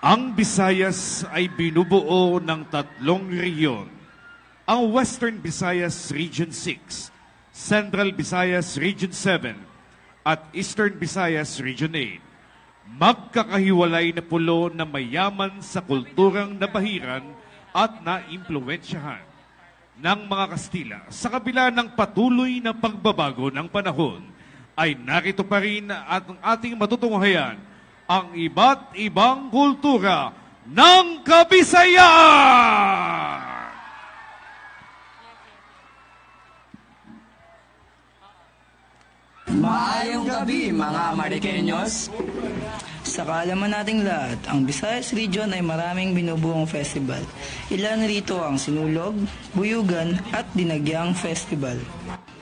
Ang Visayas ay binubuo ng tatlong rehiyon. Ang Western Visayas Region 6, Central Visayas Region 7, at Eastern Visayas Region 8. Magkakahiwalay na pulo na mayaman sa kulturang nabahiran at naimpluwensyahan ng mga Kastila sa kabila ng patuloy na pagbabago ng panahon ay narito pa rin at ang ating matutunghayan ang iba't ibang kultura ng Kabisayaan! Maayong gabi mga Marikenyos! Sa kaalaman nating lahat, ang Visayas Region ay maraming binubuong festival. Ilan rito ang Sinulog, Buyugan at Dinagyang Festival.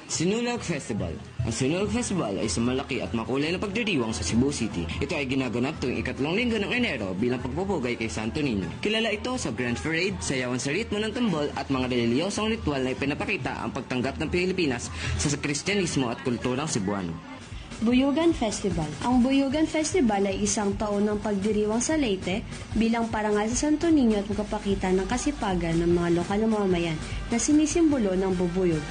Sinulog Festival. Ang Sinulog Festival ay isang malaki at makulay na pagdiriwang sa Cebu City. Ito ay ginaganap tuwing ikatlong linggo ng Enero bilang pagpupugay kay Santo Niño. Kilala ito sa Grand Parade, sayawan sa ritmo ng tambol at mga reliyosong ritual na ipinapakita ang pagtanggap ng Pilipinas sa Kristyanismo at kulturang Cebuano. Buyugan Festival. Ang Buyugan Festival ay isang taon ng pagdiriwang sa Leyte bilang parangal sa Santo Niño at magpapakita ng kasipagan ng mga lokal na mamamayan na sinisimbolo ng bubuyog.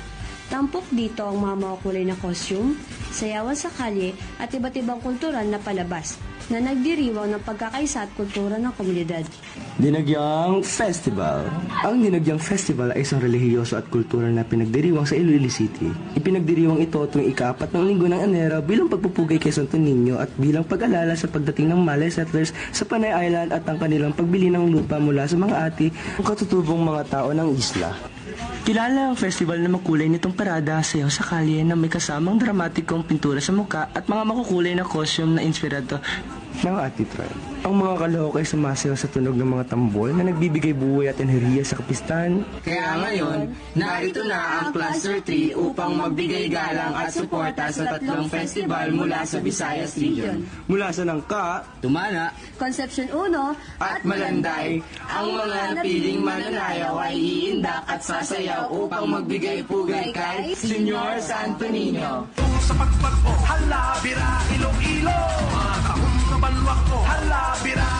Tampok dito ang mga makukulay na costume, sayawan sa kalye at iba't ibang kultural na palabas na nagdiriwang ng pagkakaisa at kultura ng komunidad. Dinagyang Festival. Ang Dinagyang Festival ay isang relihiyoso at kultural na pinagdiriwang sa Iloilo City. Ipinagdiriwang ito tuwing ikaapat ng linggo ng Enero bilang pagpupugay kay Santo Niño at bilang pag-alala sa pagdating ng Malay settlers sa Panay Island at ang kanilang pagbili ng lupa mula sa mga ati ng katutubong mga tao ng isla. Kilala ang festival na makulay nitong parada, sayaw sa kalye na may kasamang dramatikong pintura sa muka at mga makukulay na costume na inspirado ng atitral. Ang mga kalahok ay sumasayaw sa tunog ng mga tambol na nagbibigay buhay at enerhiya sa kapistahan. Kaya ngayon, narito na ang Cluster 3 upang magbigay galang at suporta sa tatlong festival mula sa Visayas Region. Mula sa Nangka, Tumana Conception 1 at Malanday, ang mga napiling mananayaw ay iindak at sasayaw upang magbigay pugay kay Senyor Santo Niño. sa pagpag mo Hala, bira, ilo-ilo Mga kahon na balwak mo Hala, bira,